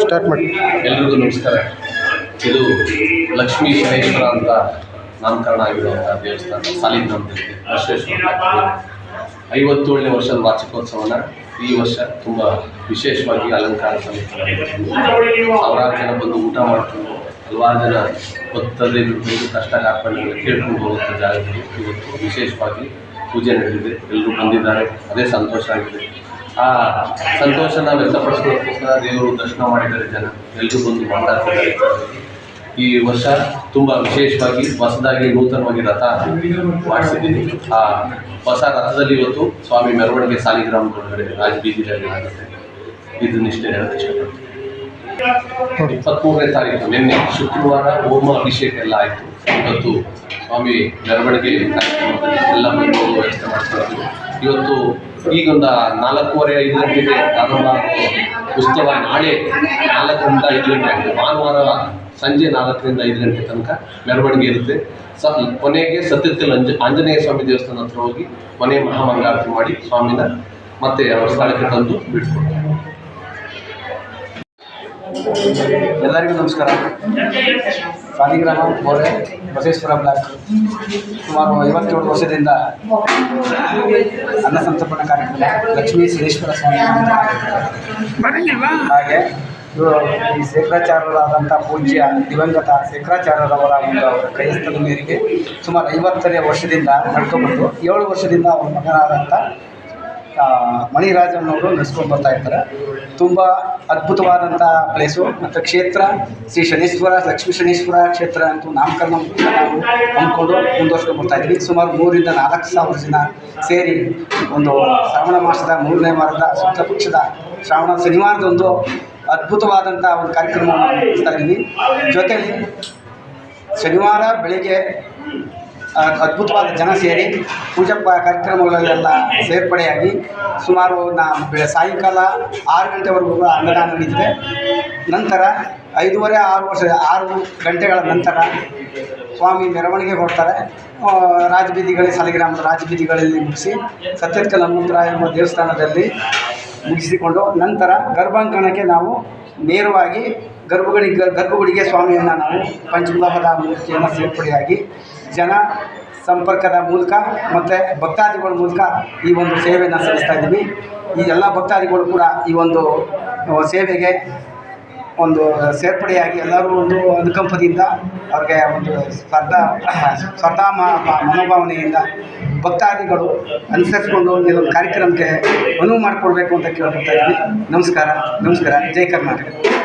Start ಮಾಡಿ. ಎಲ್ರಿಗೂ ನಮಸ್ಕಾರ. ಇದು ಲಕ್ಷ್ಮೀ ಶನೇಶ್ವರ ಅಂತ ನಾಮಕರಣ ಆಗಿರುವಂಥ ದೇವಸ್ಥಾನ ವಿಶ್ವೇಶ್ವರ ಐವತ್ತೇಳನೇ ವರ್ಷದ ವಾರ್ಷಿಕೋತ್ಸವನ ಈ ವರ್ಷ ತುಂಬ ವಿಶೇಷವಾಗಿ ಅಲಂಕಾರ ಸಮಿತಿ ಸಾವಿರಾರು ಜನ ಬಂದು ಊಟ ಮಾಡ್ಕೊಂಡು ಹಲವಾರು ಜನ ಭಕ್ತರಿಗೆ ಬಂದು ಕಷ್ಟ ಕಾರ್ಪಣ್ಯಗಳು ಕೇಳ್ಕೊಂಡು ಹೋಗುವಂಥ ಜಾಗದಲ್ಲಿ ಇವತ್ತು ವಿಶೇಷವಾಗಿ ಪೂಜೆ ನಡೆದಿದೆ. ಎಲ್ಲರೂ ಬಂದಿದ್ದಾರೆ. ಅದೇ ಸಂತೋಷ ಆಗಿದೆ. ಆ ಸಂತೋಷನ ವ್ಯಕ್ತಪಡಿಸೋದಕ್ಕೋಸ್ಕರ ದೇವರು ದರ್ಶನ ಮಾಡಿದ್ದಾರೆ ಜನ. ಎಲ್ಲರೂ ಬಂದು ಮಾತಾಡ್ತಿದ್ದಾರೆ. ಈ ವರ್ಷ ತುಂಬ ವಿಶೇಷವಾಗಿ ಹೊಸದಾಗಿ ನೂತನವಾಗಿ ರಥ ಮಾಡಿಸಿದ್ದೀನಿ ಆ ಹೊಸ ರಥದಲ್ಲಿ ಇವತ್ತು ಸ್ವಾಮಿ ಮೆರವಣಿಗೆ ಸಾಲಿಗ್ರಾಮದೊಳಗಡೆ ರಾಜಬೀದಿಯಲ್ಲಿ ಆಗುತ್ತೆ. ಇದನ್ನಿಷ್ಟೇ ಹೇಳಕ್ಕೆ ಇಷ್ಟಪಡ್ತೀನಿ. ಇಪ್ಪತ್ಮೂರನೇ ತಾರೀಕು ನಿನ್ನೆ ಶುಕ್ರವಾರ ಹೋಮ ಅಭಿಷೇಕ ಎಲ್ಲ ಆಯಿತು. ಇವತ್ತು ಸ್ವಾಮಿ ಮೆರವಣಿಗೆ ಎಲ್ಲ ವ್ಯವಸ್ಥೆ ಮಾಡ್ತಾರೆ ಇವತ್ತು ಈಗೊಂದು ನಾಲ್ಕೂವರೆ, ಐದು ಗಂಟೆಗೆ ಪ್ರಾರಂಭ ಉತ್ಸವ ನಾಳೆ ನಾಲ್ಕರಿಂದ ಐದು ಗಂಟೆ ಆಗುತ್ತೆ. ಭಾನುವಾರ ಸಂಜೆ ನಾಲ್ಕರಿಂದ ಐದು ಗಂಟೆ ತನಕ ಮೆರವಣಿಗೆ ಇರುತ್ತೆ. ಸ, ಕೊನೆಗೆ ಸತ್ಯದಲ್ಲಿ ಅಂಜ ಆಂಜನೇಯ ಸ್ವಾಮಿ ದೇವಸ್ಥಾನ ಹತ್ರ ಹೋಗಿ ಕೊನೆ ಮಹಾಮಂಗಾರತಿ ಮಾಡಿ ಸ್ವಾಮಿನ ಮತ್ತೆ ಅವರ ಸ್ಥಳಕ್ಕೆ ತಂದು ಬಿಟ್ಕೊಡ್ತಾರೆ. ಎಲ್ಲರಿಗೂ ನಮಸ್ಕಾರ. ಸಾಲಿಗ್ರಾಮ ಮೋರೆ ಬಸವೇಶ್ವರ ಬ್ಲಾಕ್. ಸುಮಾರು ಐವತ್ತೇಳು ವರ್ಷದಿಂದ ಅನ್ನ ಸಂತರ್ಪಣಾ ಕಾರ್ಯಕ್ರಮ ಲಕ್ಷ್ಮೀ ಸಿದ್ದೇಶ್ವರ ಸ್ವಾಮಿ ಹಾಗೆ ಇವರು ಈ ಶೇಖರಾಚಾರ್ಯರಾದಂಥ ಪೂಜ್ಯ ದಿವಂಗತ ಶೇಖರಾಚಾರ್ಯರವರ ಒಂದು ಅವರ ಕೈಸ್ಥದ ಮೇರೆಗೆ ಸುಮಾರು ಐವತ್ತನೇ ವರ್ಷದಿಂದ ನಡ್ಕೊಂಡ್ಬಿಟ್ಟು ಏಳು ವರ್ಷದಿಂದ ಅವರ ಮಗನಾದಂಥ ಆ, ಮಣಿರಾಜನವರು ನಡೆಸ್ಕೊಂಡು ಬರ್ತಾ ಇರ್ತಾರೆ. ತುಂಬ ಅದ್ಭುತವಾದಂಥ ಪ್ಲೇಸು ಮತ್ತು ಕ್ಷೇತ್ರ ಶ್ರೀ ಶನೀಶ್ವರ ಲಕ್ಷ್ಮೀ ಶನೀಶ್ವರ ಕ್ಷೇತ್ರ ಅಂತೂ ನಾಮಕರಣ ನಾವು ಅಂದ್ಕೊಂಡು ಮುಂದುವರ್ಸ್ಕೊಂಡು ಬರ್ತಾ ಇದ್ವಿ. ಸುಮಾರು ಮೂರಿಂದ ನಾಲ್ಕು ಸಾವಿರ ಜನ ಸೇರಿ ಒಂದು ಶ್ರಾವಣ ಮಾಸದ ಮೂರನೇ ವಾರದ ಸುತ್ತ ಪಕ್ಷದ ಶ್ರಾವಣ ಶನಿವಾರದೊಂದು ಅದ್ಭುತವಾದಂಥ ಒಂದು ಕಾರ್ಯಕ್ರಮವನ್ನು ನಡೆಸ್ತಾ ಇದ್ವಿ. ಜೊತೆಗೆ ಶನಿವಾರ ಬೆಳಿಗ್ಗೆ ಅದ್ಭುತವಾದ ಜನ ಸೇರಿ ಪೂಜಾ ಕಾರ್ಯಕ್ರಮಗಳಲ್ಲೆಲ್ಲ ಸೇರ್ಪಡೆಯಾಗಿ ಸುಮಾರು ನಾ ಸಾಯಂಕಾಲ ಆರು ಗಂಟೆವರೆಗೂ ಅನ್ನದಾನ ನಡೀತದೆ ನಂತರ ಐದೂವರೆ ಆರು ವರ್ಷ ಆರು ಗಂಟೆಗಳ ನಂತರ ಸ್ವಾಮಿ ಮೆರವಣಿಗೆ ಹೊರಡ್ತಾರೆ. ಆ, ರಾಜಬೀದಿಗಳಲ್ಲಿ ಸಾಲಿಗ್ರಾಮದ ರಾಜಬೀದಿಗಳಲ್ಲಿ ಮುಗಿಸಿ ಸತ್ಯತ್ಕಲ್ ಹನುಮಂತರ ಎಂಬ ದೇವಸ್ಥಾನದಲ್ಲಿ ಮುಗಿಸಿಕೊಂಡು ನಂತರ ಗರ್ಭಾಂಗಣಕ್ಕೆ ನಾವು ನೇರವಾಗಿ ಗರ್ಭಗುಡಿ ಗರ್ಭಗುಡಿಗೆ ಸ್ವಾಮಿಯನ್ನು ನಾವು ಪಂಚಮುಖದ ಮೂರ್ತಿಯನ್ನು ಸೇರ್ಪಡೆಯಾಗಿ ಜನ ಸಂಪರ್ಕದ ಮೂಲಕ ಮತ್ತು ಭಕ್ತಾದಿಗಳ ಮೂಲಕ ಈ ಒಂದು ಸೇವೆಯನ್ನು ಸಲ್ಲಿಸ್ತಾ ಇದ್ದೀವಿ. ಈ ಎಲ್ಲ ಭಕ್ತಾದಿಗಳು ಕೂಡ ಈ ಒಂದು ಸೇವೆಗೆ ಒಂದು ಸೇರ್ಪಡೆಯಾಗಿ ಎಲ್ಲರೂ ಒಂದು ಅನುಕಂಪದಿಂದ ಅವ್ರಿಗೆ ಒಂದು ಸ್ಪರ್ಧಾ ಸ್ಪರ್ಧಾ ಮನೋಭಾವನೆಯಿಂದ ಭಕ್ತಾದಿಗಳು ಅನುಸರಿಸಿಕೊಂಡು ಒಂದು ಕಾರ್ಯಕ್ರಮಕ್ಕೆ ಅನುವು ಮಾಡಿಕೊಡ್ಬೇಕು ಅಂತ ಕೇಳ್ಕೊತಾ ಇದ್ದೀನಿ ನಮಸ್ಕಾರ ನಮಸ್ಕಾರ. ಜೈ ಕರ್ನಾಟಕ.